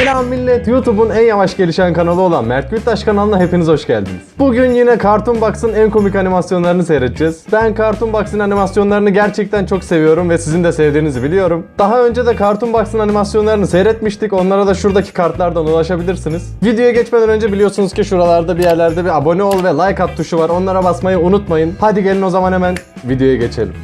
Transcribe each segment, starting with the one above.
Selam millet. YouTube'un en yavaş gelişen kanalı olan Mert Gültaş kanalına hepiniz hoş geldiniz. Bugün yine Cartoon Box'ın en komik animasyonlarını seyredeceğiz. Ben Cartoon Box'ın animasyonlarını gerçekten çok seviyorum ve sizin de sevdiğinizi biliyorum. Daha önce de Cartoon Box'ın animasyonlarını seyretmiştik. Onlara da şuradaki kartlardan ulaşabilirsiniz. Videoya geçmeden önce biliyorsunuz ki şuralarda bir yerlerde bir abone ol ve like at tuşu var. Onlara basmayı unutmayın. Hadi gelin o zaman hemen videoya geçelim.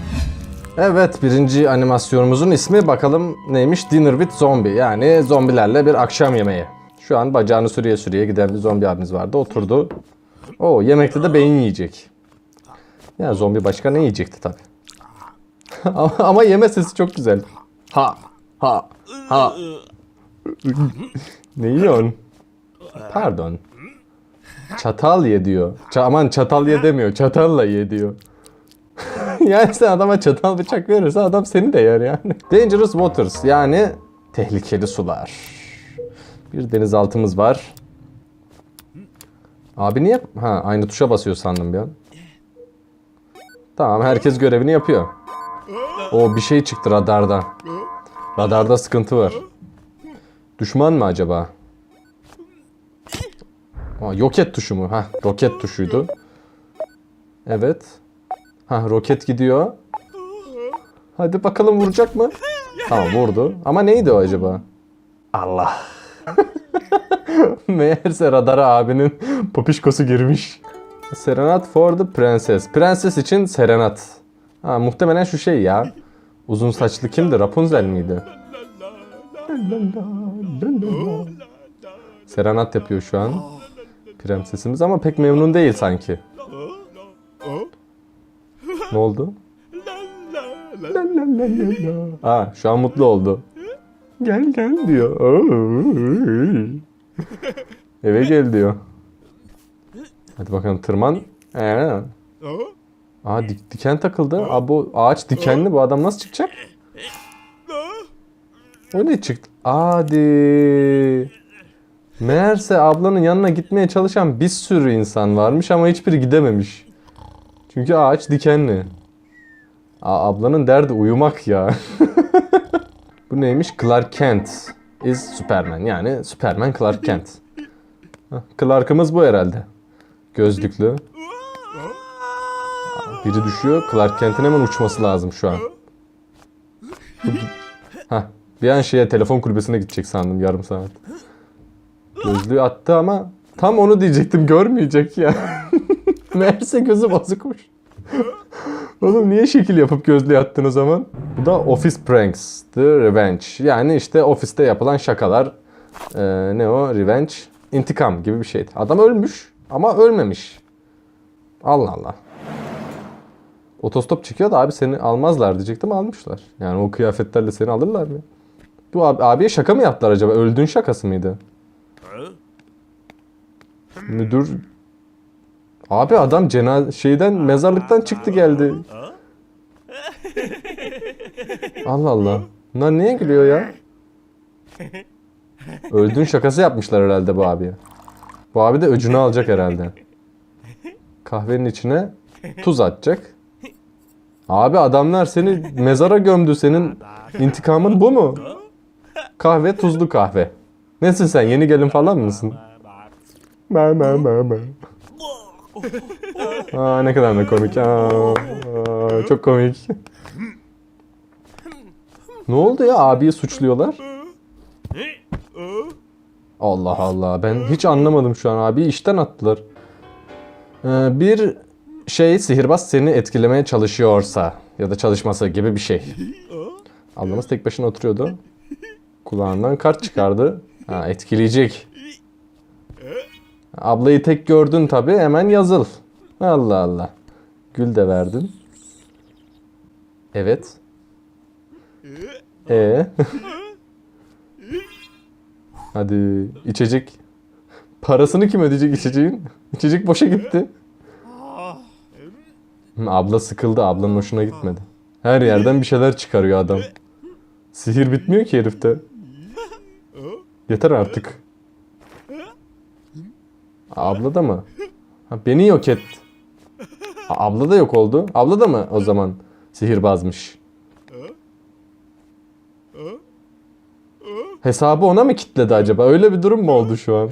Evet birinci animasyonumuzun ismi bakalım neymiş? Dinner with Zombie yani zombilerle bir akşam yemeği. Şu an bacağını sürüye sürüye giden bir zombi abimiz vardı oturdu. O yemekte de beyin yiyecek. Ya zombi başka ne yiyecekti tabi. ama yeme sesi çok güzel. Ha ha ha. ne yiyorsun? Pardon. Çatal ye diyor. Ç- aman çatal ye demiyor. Çatalla ye diyor. yani sen adama çatal bıçak verirse adam seni de yer yani. Dangerous Waters yani tehlikeli sular. Bir denizaltımız var. Abi niye? Ha aynı tuşa basıyor sandım bir an. Tamam herkes görevini yapıyor. O bir şey çıktı radarda. Radarda sıkıntı var. Düşman mı acaba? Aa, roket tuşu mu? Ha roket tuşuydu. Evet. Ha roket gidiyor. Hadi bakalım vuracak mı? Tamam vurdu. Ama neydi o acaba? Allah. Meğerse radara abinin popişkosu girmiş. Serenat for the princess. Prenses için serenat. Ha muhtemelen şu şey ya. Uzun saçlı kimdi? Rapunzel miydi? Serenat yapıyor şu an. Prensesimiz ama pek memnun değil sanki. Ne oldu? La la la la la. Aa, şu an mutlu oldu. Gel gel diyor. Eve gel diyor. Hadi bakalım tırman. Ee. Aa dik- diken takıldı. Aa, bu ağaç dikenli. Bu adam nasıl çıkacak? O ne çıktı? Hadi. Meğerse ablanın yanına gitmeye çalışan bir sürü insan varmış ama hiçbiri gidememiş. Çünkü ağaç dikenli. Aa, ablanın derdi uyumak ya. Bu neymiş? Clark Kent is Superman. Yani Superman Clark Kent. Clark'ımız bu herhalde. Gözlüklü. Biri düşüyor. Clark Kent'in hemen uçması lazım şu an. Hah, bir an şeye telefon kulübesine gidecek sandım yarım saat. Gözlüğü attı ama tam onu diyecektim görmeyecek ya. Meğerse gözü bozukmuş. Oğlum niye şekil yapıp gözlüğü attın o zaman? Bu da Office Pranks, The Revenge. Yani işte ofiste yapılan şakalar. Ee, ne o? Revenge. İntikam gibi bir şeydi. Adam ölmüş ama ölmemiş. Allah Allah. Otostop çıkıyor da abi seni almazlar diyecektim almışlar. Yani o kıyafetlerle seni alırlar mı? Bu abi, abiye şaka mı yaptılar acaba? Öldüğün şakası mıydı? Müdür Abi adam cenaz şeyden mezarlıktan çıktı geldi. Allah Allah. Bunlar niye gülüyor ya? Öldüğün şakası yapmışlar herhalde bu abiye. Bu abi de öcünü alacak herhalde. Kahvenin içine tuz atacak. Abi adamlar seni mezara gömdü. Senin intikamın bu mu? Kahve tuzlu kahve. Nesin sen? Yeni gelin falan mısın? Ma ma ma ma. Aa, ne kadar da komik. Aa, çok komik. ne oldu ya? Abiyi suçluyorlar. Allah Allah. Ben hiç anlamadım şu an. Abiyi işten attılar. Ee, bir şey sihirbaz seni etkilemeye çalışıyorsa ya da çalışması gibi bir şey. Ablamız tek başına oturuyordu. Kulağından kart çıkardı. Ha, etkileyecek. Ablayı tek gördün tabi hemen yazıl. Allah Allah. Gül de verdin. Evet. E. Hadi içecek. Parasını kim ödeyecek içeceğin? İçecek boşa gitti. Abla sıkıldı. Ablanın hoşuna gitmedi. Her yerden bir şeyler çıkarıyor adam. Sihir bitmiyor ki herifte. Yeter artık. Abla da mı? Ha, beni yok et. Ha, abla da yok oldu. Abla da mı o zaman sihirbazmış? Hesabı ona mı kitledi acaba? Öyle bir durum mu oldu şu an?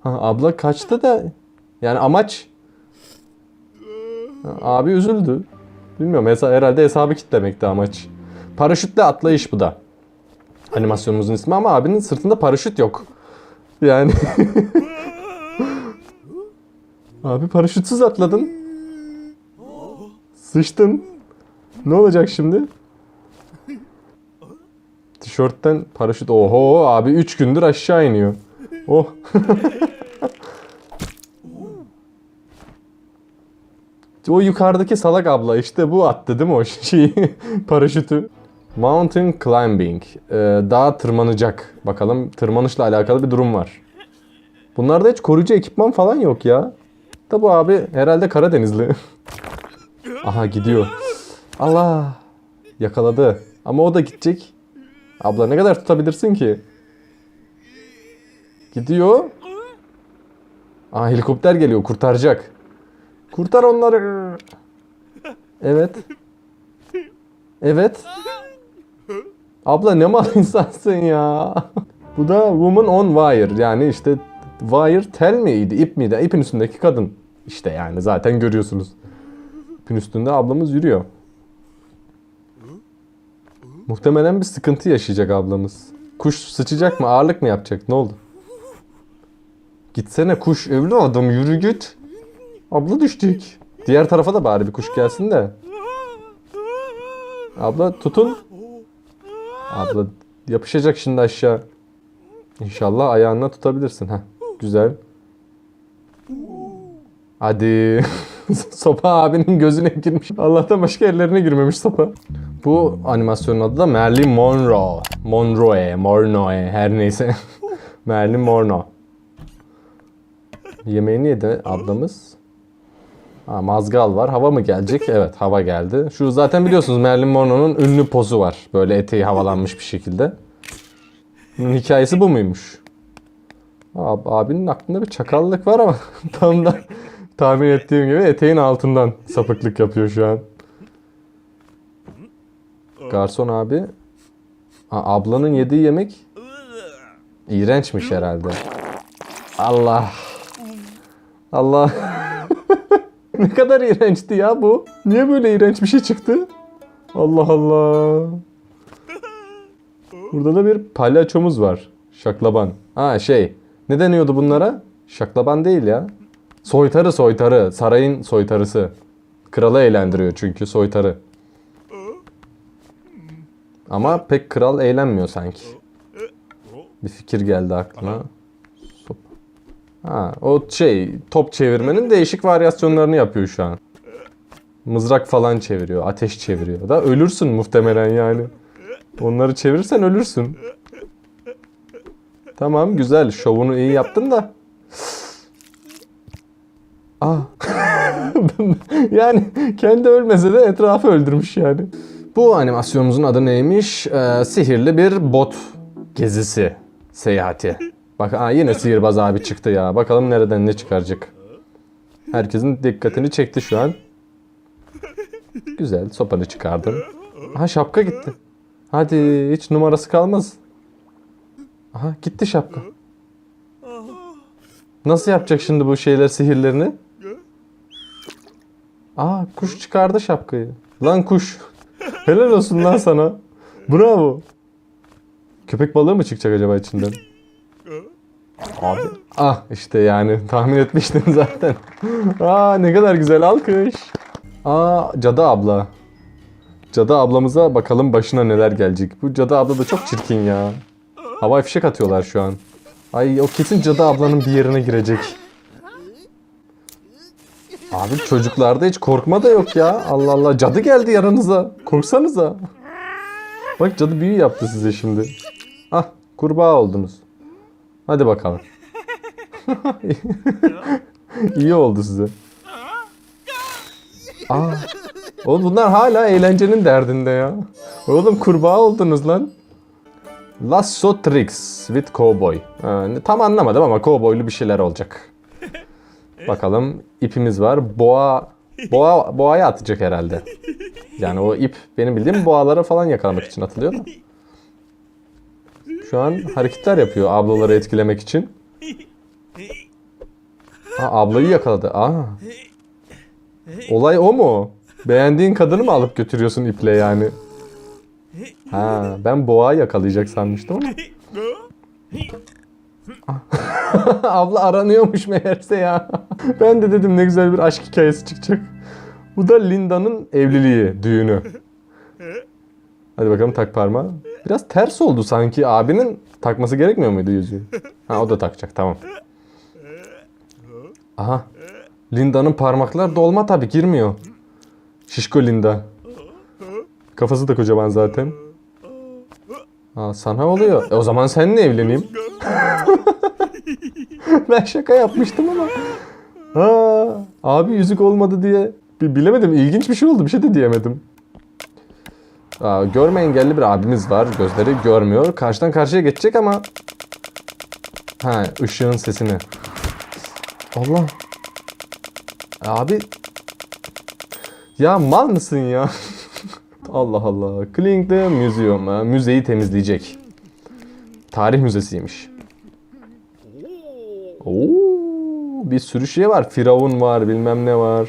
Ha, abla kaçtı da yani amaç Ha, abi üzüldü. Bilmiyorum herhalde hesabı kitlemekti amaç. Paraşütle atlayış bu da. Animasyonumuzun ismi ama abinin sırtında paraşüt yok. Yani Abi paraşütsüz atladın. Sıçtın. Ne olacak şimdi? Tişörtten paraşüt. Oho abi 3 gündür aşağı iniyor. Oh. o yukarıdaki salak abla işte bu attı değil mi o şeyi paraşütü? Mountain climbing. Ee, dağa tırmanacak. Bakalım tırmanışla alakalı bir durum var. Bunlarda hiç koruyucu ekipman falan yok ya. Da bu abi herhalde Karadenizli. Aha gidiyor. Allah. Yakaladı. Ama o da gidecek. Abla ne kadar tutabilirsin ki? Gidiyor. Aa helikopter geliyor kurtaracak. Kurtar onları. Evet. Evet. Abla ne mal insansın ya. Bu da woman on wire yani işte wire tel miydi ip miydi? İpin üstündeki kadın. İşte yani zaten görüyorsunuz. İpin üstünde ablamız yürüyor. Muhtemelen bir sıkıntı yaşayacak ablamız. Kuş sıçacak mı? Ağırlık mı yapacak? Ne oldu? Gitsene kuş evladım yürü git. Abla düştük. Diğer tarafa da bari bir kuş gelsin de. Abla tutun. Abla yapışacak şimdi aşağı. İnşallah ayağına tutabilirsin. ha. Güzel. Hadi. sopa abinin gözüne girmiş. Allah'tan başka yerlerine girmemiş sopa. Bu animasyonun adı da Marilyn Monroe. Monroe, Monroe her neyse. Marilyn Monroe. Yemeğini yedi ablamız. Ha, mazgal var. Hava mı gelecek? Evet hava geldi. Şu zaten biliyorsunuz Marilyn Monroe'nun ünlü pozu var. Böyle eteği havalanmış bir şekilde. Bunun hikayesi bu muymuş? Ab, abinin aklında bir çakallık var ama tam da tahmin ettiğim gibi eteğin altından sapıklık yapıyor şu an. Garson abi. Ha, ablanın yediği yemek iğrençmiş herhalde. Allah. Allah. Ne kadar iğrençti ya bu. Niye böyle iğrenç bir şey çıktı? Allah Allah. Burada da bir palyaçomuz var. Şaklaban. Ha şey. Ne deniyordu bunlara? Şaklaban değil ya. Soytarı soytarı. Sarayın soytarısı. Kralı eğlendiriyor çünkü soytarı. Ama pek kral eğlenmiyor sanki. Bir fikir geldi aklıma. Ha, o şey top çevirmenin değişik varyasyonlarını yapıyor şu an. Mızrak falan çeviriyor, ateş çeviriyor. Da ölürsün muhtemelen yani. Onları çevirirsen ölürsün. Tamam güzel şovunu iyi yaptın da. Ah. yani kendi ölmese de etrafı öldürmüş yani. Bu animasyonumuzun adı neymiş? Ee, sihirli bir bot gezisi, seyahati. Bak aa, yine sihirbaz abi çıktı ya. Bakalım nereden ne çıkaracak. Herkesin dikkatini çekti şu an. Güzel sopanı çıkardım. Aha şapka gitti. Hadi hiç numarası kalmaz. Aha gitti şapka. Nasıl yapacak şimdi bu şeyler sihirlerini? Aa kuş çıkardı şapkayı. Lan kuş. Helal olsun lan sana. Bravo. Köpek balığı mı çıkacak acaba içinden? Abi. Ah işte yani tahmin etmiştim zaten. Aa ne kadar güzel alkış. Aa cadı abla. Cadı ablamıza bakalım başına neler gelecek. Bu cadı abla da çok çirkin ya. Havai fişek atıyorlar şu an. Ay o kesin cadı ablanın bir yerine girecek. Abi çocuklarda hiç korkma da yok ya. Allah Allah cadı geldi yanınıza. Korksanıza. Bak cadı büyü yaptı size şimdi. Ah kurbağa oldunuz. Hadi bakalım. İyi oldu size. Aa, oğlum bunlar hala eğlencenin derdinde ya. Oğlum kurbağa oldunuz lan. Lasso Tricks with Cowboy. Ha, tam anlamadım ama cowboylu bir şeyler olacak. Bakalım ipimiz var. Boğa boğa boğaya atacak herhalde. Yani o ip benim bildiğim boğalara falan yakalamak için atılıyor da. Şu an hareketler yapıyor ablaları etkilemek için. Ha, ablayı yakaladı. Aa. Olay o mu? Beğendiğin kadını mı alıp götürüyorsun iple yani? Ha, ben boğa yakalayacak sanmıştım ama. Abla aranıyormuş meğerse ya. ben de dedim ne güzel bir aşk hikayesi çıkacak. Bu da Linda'nın evliliği, düğünü. Hadi bakalım tak parmağı. Biraz ters oldu sanki. Abinin takması gerekmiyor muydu yüzüğü? Ha o da takacak tamam. Aha. Linda'nın parmaklar dolma tabi girmiyor. Şişko Linda. Kafası da kocaman zaten. Aa, sana oluyor. E, o zaman seninle evleneyim. ben şaka yapmıştım ama. Aa, abi yüzük olmadı diye. Bi- Bilemedim ilginç bir şey oldu bir şey de diyemedim. Aa, görme engelli bir abimiz var. Gözleri görmüyor. Karşıdan karşıya geçecek ama. Ha ışığın sesini. Allah. Abi. Ya mal mısın ya? Allah Allah. Cleaning the Museum. Müzeyi temizleyecek. Tarih müzesiymiş. Oo, bir sürü şey var. Firavun var, bilmem ne var.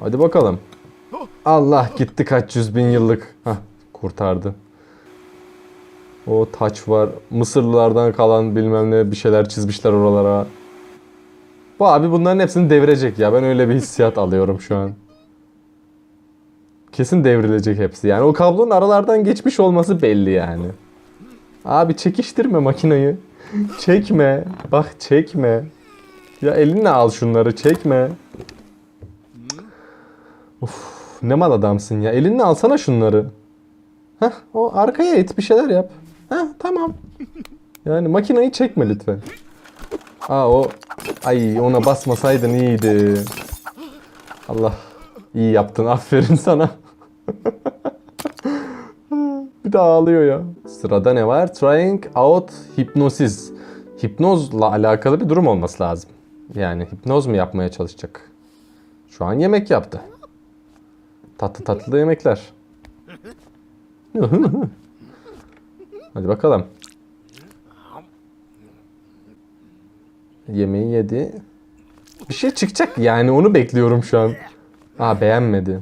Hadi bakalım. Allah gitti kaç yüz bin yıllık. Hah, kurtardı. O taç var. Mısırlılardan kalan bilmem ne bir şeyler çizmişler oralara. Bu abi bunların hepsini devirecek ya. Ben öyle bir hissiyat alıyorum şu an. Kesin devrilecek hepsi. Yani o kablonun aralardan geçmiş olması belli yani. Abi çekiştirme makinayı. Çekme. Bak çekme. Ya elinle al şunları çekme. Of ne mal adamsın ya. Elinle alsana şunları. Heh o arkaya it bir şeyler yap. Heh tamam. Yani makinayı çekme lütfen. Aa o ay ona basmasaydın iyiydi. Allah iyi yaptın aferin sana. bir daha ağlıyor ya. Sırada ne var? Trying out hypnosis. Hipnozla alakalı bir durum olması lazım. Yani hipnoz mu yapmaya çalışacak? Şu an yemek yaptı. Tatlı tatlı yemekler. Hadi bakalım. Yemeği yedi. Bir şey çıkacak yani onu bekliyorum şu an. Aa beğenmedi.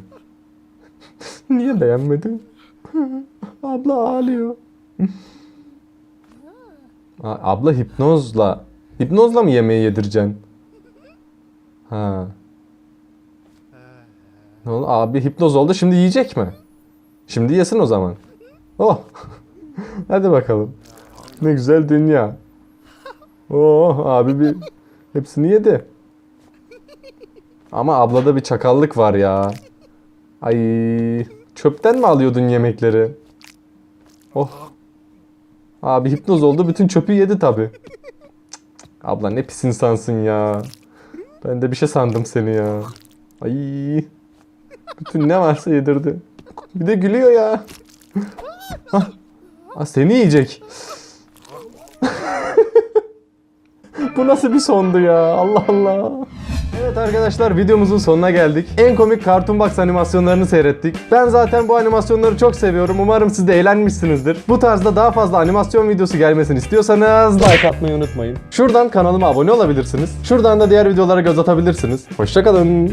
Niye beğenmedin? Abla ağlıyor. Aa, abla hipnozla. Hipnozla mı yemeği yedireceksin? Ha. Ne oldu? Abi hipnoz oldu şimdi yiyecek mi? Şimdi yesin o zaman. Oh. Hadi bakalım. Ne güzel dünya. Oh abi bir hepsini yedi. Ama ablada bir çakallık var ya. Ay çöpten mi alıyordun yemekleri? Oh. Abi hipnoz oldu bütün çöpü yedi tabi. Abla ne pis insansın ya. Ben de bir şey sandım seni ya. Ay. Bütün ne varsa yedirdi. Bir de gülüyor ya. Aa, seni yiyecek. Bu nasıl bir sondu ya? Allah Allah. Evet arkadaşlar videomuzun sonuna geldik. En komik Cartoon Box animasyonlarını seyrettik. Ben zaten bu animasyonları çok seviyorum. Umarım siz de eğlenmişsinizdir. Bu tarzda daha fazla animasyon videosu gelmesini istiyorsanız like atmayı unutmayın. Şuradan kanalıma abone olabilirsiniz. Şuradan da diğer videolara göz atabilirsiniz. Hoşçakalın.